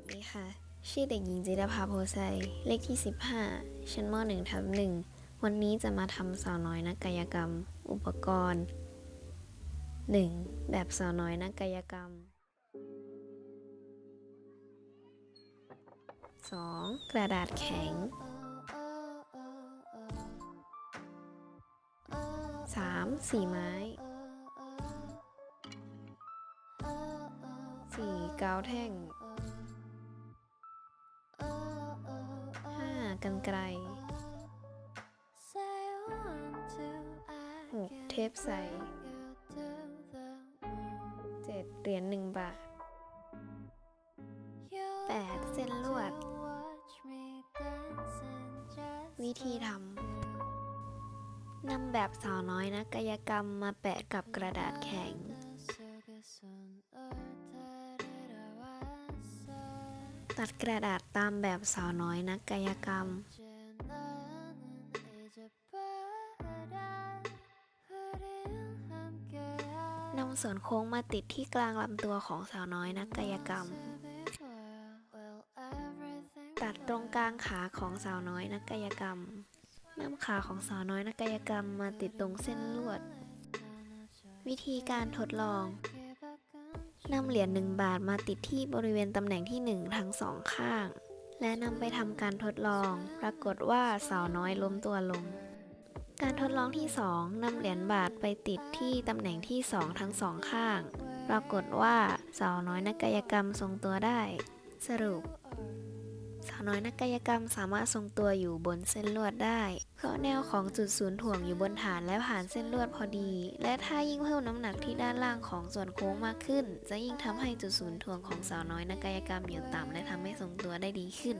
สดีค่ะ ชื่อเด็กหญิงจิรภาโพไซ เลขที่ 15 ชั้นม .1 ทับ1วันนี้จะมาทำสาวน้อยนักกายกรรม อุปกรณ์ 1. แบบสาวน้อยนักกายกรรม 2. กระดาษแข็ง 3. สีไม้ 4. กาวแท่ง กันไกล 6. เทปใส 7. เหรียญ1บาท 8. เส้นลวด วิธีทำนำแบบสาวน้อยนักกายกรรมมาแปะกับกระดาษแข็ง ตัดกระดาษตามแบบสาวน้อยนักกายกรรม นำส่วนโค้งมาติดที่กลางลำตัวของสาวน้อยนักกายกรรม ตัดตรงกลางขาของสาวน้อยนักกายกรรมนำขาของสาวน้อยนักกายกรรมมาติดตรงเส้นลวด วิธีการทดลอง นำเหรียญ1บาทมาติดที่บริเวณตำแหน่งที่ 1 ทั้งสองข้าง และนำไปทำการทดลอง ปรากฏว่าสาวน้อยล้มตัวลง การทดลองที่ 2นำเหรียญบาทไปติดที่ตำแหน่งที่ 2 ทั้งสองข้าง ปรากฏว่าสาวน้อยนักกายกรรมทรงตัวได้ สรุป สาวน้อยนักกายกรรมสามารถทรงตัวอยู่บนเส้นลวดได้ เพราะแนวของจุดศูนย์ถ่วงอยู่บนฐานและผ่านเส้นลวดพอดี และถ้ายิ่งเพิ่มน้ำหนักที่ด้านล่างของส่วนโค้งมากขึ้น จะยิ่งทำให้จุดศูนย์ถ่วงของสาวน้อยนักกายกรรมอยู่ต่ำและทำให้ทรงตัวได้ดีขึ้น